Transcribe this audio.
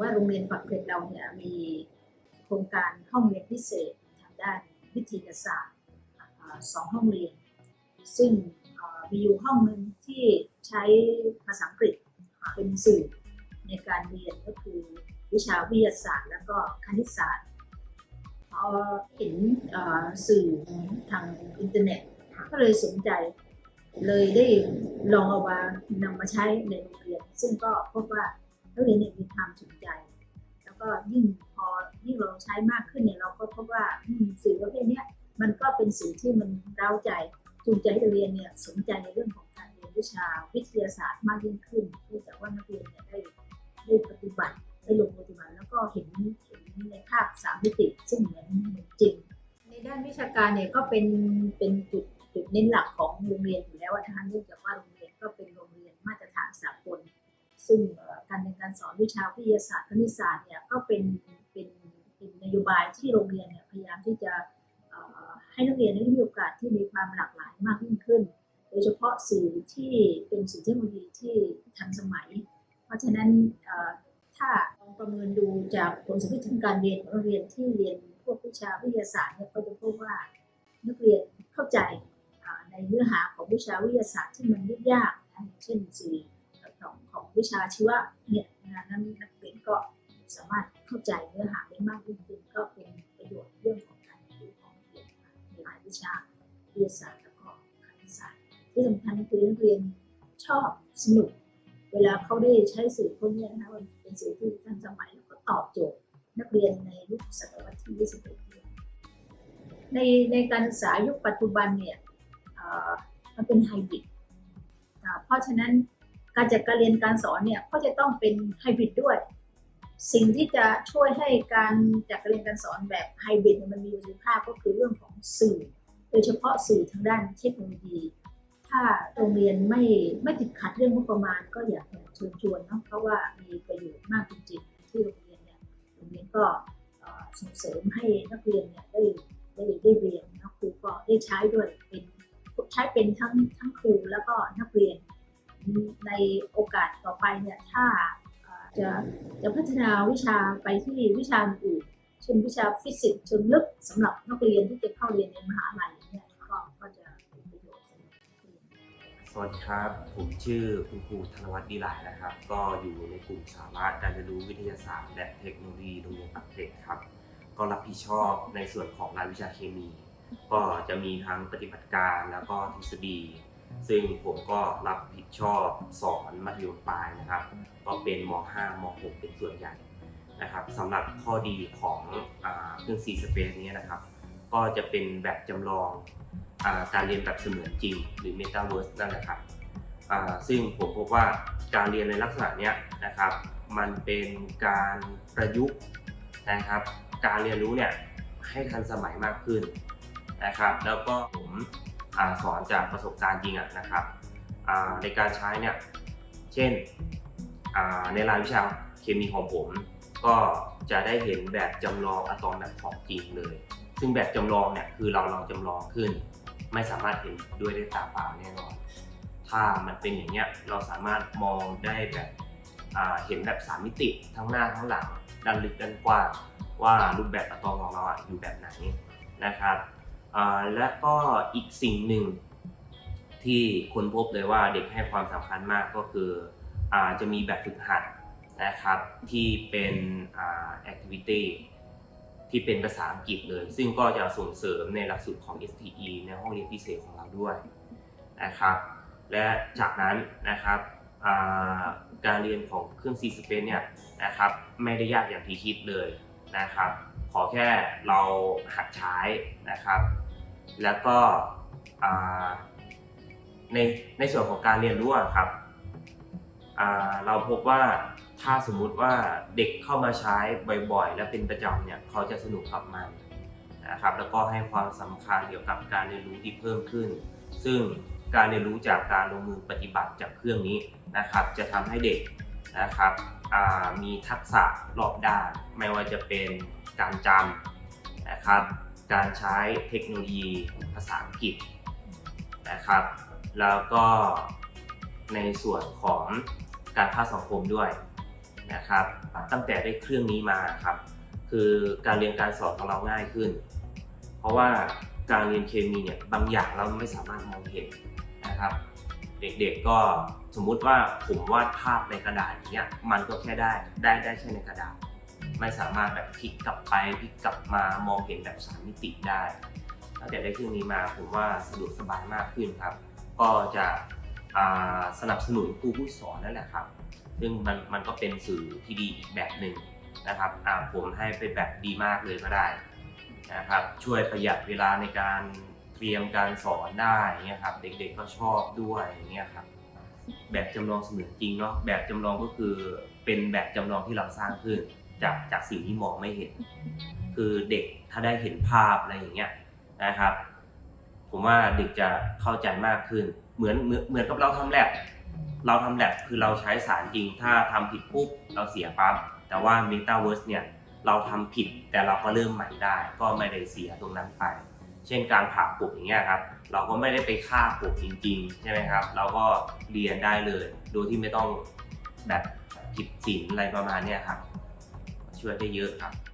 ว่าโรงเรียนปักเกร็ดเราเนี่ยมีโครงการห้องเรียนพิเศษทางด้านวิทยาศาสตร์สองห้องเรียน ซึ่งอ่ามีอยู่ห้องหนึ่งที่ใช้ภาษาอังกฤษเป็นสื่อในการเรียนก็คือวิชาวิทยาศาสตร์ แล้วก็คณิตศาสตร์พอเห็นสื่อทางอินเทอร์เน็ต ก็เลยสนใจเลยได้ลองเอามานำมาใช้ในโรงเรียน ซึ่งก็พบว่า นักเรียนเนี่ยมีความสนใจ แล้วก็ยิ่งพอยิ่งเราใช้มากขึ้นเนี่ยเราก็พบว่าสื่อประเภทนี้มันก็เป็นสื่อที่มันเร้าใจจูงใจให้นักเรียนเนี่ยสนใจในเรื่องของการเรียนวิชาวิทยาศาสตร์มากยิ่งขึ้นเนื่องจากว่านักเรียนเนี่ยได้ได้ปฏิบัติได้ลงมือปฏิบัติแล้วก็เห็นเห็นในภาพสามมิติซึ่งเหมือนเหมือนจริง ในด้านวิชาการเนี่ยก็เป็นเป็นจุดจุดเน้นหลักของโรงเรียนอยู่แล้วนะคะเนื่องจากว่าโรงเรียนก็เป็นโรงเรียนมาตรฐานสากล ซึ่ง เอ่อการเรียนการสอนวิชาวิทยาศาสตร์คณิตศาสตร์เนี่ยก็เป็นเป็นเป็นนโยบายที่โรงเรียนเนี่ยพยายามที่จะให้นักเรียนได้มีโอกาสที่มีความหลากหลายมากยิ่งขึ้น โดยเฉพาะสื่อที่เป็นสื่อเทคโนโลยีที่ทันสมัย เพราะฉะนั้นถ้าลองประเมินดูจากผลสำร็จทางการเรียนของนักเรียนที่เรียนพวกวิชาวิทยาศาสตร์เนี่ยก็จะพบว่านักเรียนเข้าใจในเนื้อหาของวิชาวิทยาศาสตร์ที่มันยากๆนะอย่างเช่นสื่อ วิชาชีวะเนี่ยนะนั้นนักเรียนก็สามารถเข้าใจเนื้อหาได้มากยิ่งขึ้นก็เป็นประโยชน์เรื่องของการเรียนของเรียนในหลายวิชาวิทยาศาสตร์แล้วก็คณิตศาสตร์ที่สำคัญคือนักเรียนชอบสนุก เวลาเขาได้ใช้สื่อพวกนี้นะคะมันเป็นสื่อที่ทันสมัยแล้วก็ตอบโจทย์นักเรียนในยุคศตวรรษที่ 21 ในในการศึกษายุคปัจจุบันเนี่ยมันเป็นไฮบริดเพราะฉะนั้น การจัดการเรียนการสอนเนี่ยก็จะต้องเป็นไฮบริดด้วย สิ่งที่จะช่วยให้การจัดการเรียนการสอนแบบไฮบริดมันมีประสิทธิภาพก็คือเรื่องของสื่อ โดยเฉพาะสื่อทางด้านเทคโนโลยี ถ้าโรงเรียนไม่ไม่ติดขัดเรื่องงบประมาณก็อยากเชิญชวนเนาะเพราะว่ามีประโยชน์มากจริงๆ ที่โรงเรียนเนี่ยโรงเรียนก็ส่งเสริมให้นักเรียนเนี่ยได้ได้ได้เรียนนะครูก็ได้ใช้ด้วยเป็นใช้เป็นทั้งทั้งครูแล้วก็นักเรียน ในโอกาสต่อไปเนี่ยถ้าจะจะพัฒนาวิชาไปที่วิชาอื่นเช่นวิชาฟิสิกส์เชิงลึกสำหรับนักเรียนที่จะเข้าเรียนในมหาลัยเนี่ยก็ก็จะเป็นประโยชน์สำหรับนักเรียนสวัสดีครับ ผมชื่อคุณครูธนวัฒน์ดีหลายนะครับ ก็อยู่ในกลุ่มสาระการเรียนรู้วิทยาศาสตร์ และเทคโนโลยีโรงเรียนปักเกร็ดครับ ก็รับผิดชอบในส่วนของรายวิชาเคมี ก็จะมีทั้งปฏิบัติการแล้วก็ทฤษฎี ซึ่งผมก็รับผิดชอบสอนมัธยมปลายนะครับ ก็เป็นม .5 ม .6 เป็นส่วนใหญ่นะครับสำหรับข้อดีของเครื่อง C Space นี้นะครับ ก็จะเป็นแบบจำลองอการเรียนแบบเสมือนจริง หรือ Metaverse นั่นแหละครับซึ่งผมพบว่าการเรียนในลักษณะนี้นะครับ มันเป็นการประยุกต์นะครับ การเรียนรู้เนี่ยให้ทันสมัยมากขึ้นนะครับ แล้วก็ผม สอนจากประสบการณ์จริงนะครับในการใช้เนี่ยเช่นในรายวิชาเคมีของผม ก็จะได้เห็นแบบจำลองอะตอมแบบของจริงเลย ซึ่งแบบจำลองเนี่ยคือเราลองจำลองขึ้น ไม่สามารถเห็นด้วยด้วยตาเปล่าแน่นอน ถ้ามันเป็นอย่างเนี้ยเราสามารถมองได้แบบเห็นแบบสามมิติทั้งหน้าทั้งหลังด้านลึกด้านกว้างว่ารูปแบบอะตอมของเราอะอยู่แบบไหนนะครับ และก็อีกสิ่งหนึ่งที่คนพบเลยว่าเด็กให้ความสำคัญมากก็คืออาจะมีแบบฝึกหัดนะครับที่เป็นแอ่า activity ที่เป็นภาษาอังกฤษเลย ซึ่งก็จะส่งเสริมในหลักสูตรของ STE ในห้องเรียนพิเศษของเราด้วยนะครับและจากนั้นนะครับการเรียนของเครื่อง C Space เนี่ยนะครับไม่ได้ยากอย่างที่คิดเลยนะครับขอแค่เราหัดใช้นะครับ แล้วก็ในในส่วนของการเรียนรู้ครับเราพบว่าถ้าสมมุติว่าเด็กเข้ามาใช้บ่อยๆ และเป็นประจำเนี่ยเขาจะสนุกกับมันนะครับแล้วก็ให้ความสำคัญเกี่ยวกับการเรียนรู้ที่เพิ่มขึ้น ซึ่งการเรียนรู้จากการลงมือปฏิบัติจากเครื่องนี้นะครับ จะทำให้เด็กนะครับมีทักษะรอบด้าน ไม่ว่าจะเป็นการจำนะครับ การใช้เทคโนโลยีภาษาอังกฤษนะครับ แล้วก็ในส่วนของการภาคสังคมด้วยนะครับ ตั้งแต่ได้เครื่องนี้มาครับ คือการเรียนการสอนของเราง่ายขึ้น เพราะว่าการเรียนเคมีเนี่ยบางอย่างเราไม่สามารถมองเห็นนะครับ เด็กๆก็สมมุติว่าผมวาดภาพในกระดาษอย่างเงี้ยมันก็แค่ได้ได้ได้แค่ในกระดาษ ไม่สามารถแบบพลิกกลับไปพลิกกลับมามองเห็นแบบสามมิติได้ตั้งแต่ได้เครื่องนี้มาผมว่าสะดวกสบายมากขึ้นครับ ก็จะสนับสนุนครูผู้สอนนั่นแหละครับ ซึ่งมันมันก็เป็นสื่อที่ดีอีกแบบหนึ่งนะครับอ่าผมให้เป็นแบบดีมากเลยก็ได้นะครับช่วยประหยัดเวลาในการเตรียมการสอนได้เงี้ยครับเด็กๆก็ชอบด้วยอย่างเงี้ยครับแบบจำลองเสมือนจริงเนาะแบบจำลองก็คือเป็นแบบจำลองที่เราสร้างขึ้น จากจากสิ่งที่มองไม่เห็น คือเด็กถ้าได้เห็นภาพอะไรอย่างเงี้ยนะครับ ผมว่าเด็กจะเข้าใจมากขึ้น เหมือนเหมือนเหมือนกับเราทำแลบเราทำแลบคือเราใช้สารจริง ถ้าทำผิดปุ๊บเราเสียปั๊บแต่ว่า Metaverse เนี่ยเราทำผิดแต่เราก็เริ่มใหม่ได้ ก็ไม่ได้เสียตรงนั้นไป เช่นการผ่าปลูกอย่างเงี้ยครับ เราก็ไม่ได้ไปฆ่าปลูกจริง ๆ ใช่ไหมครับ เราก็เรียนได้เลย โดยที่ไม่ต้องแบบผิดศีลอะไรประมาณเนี้ยครับ ช่วยได้เยอะครับ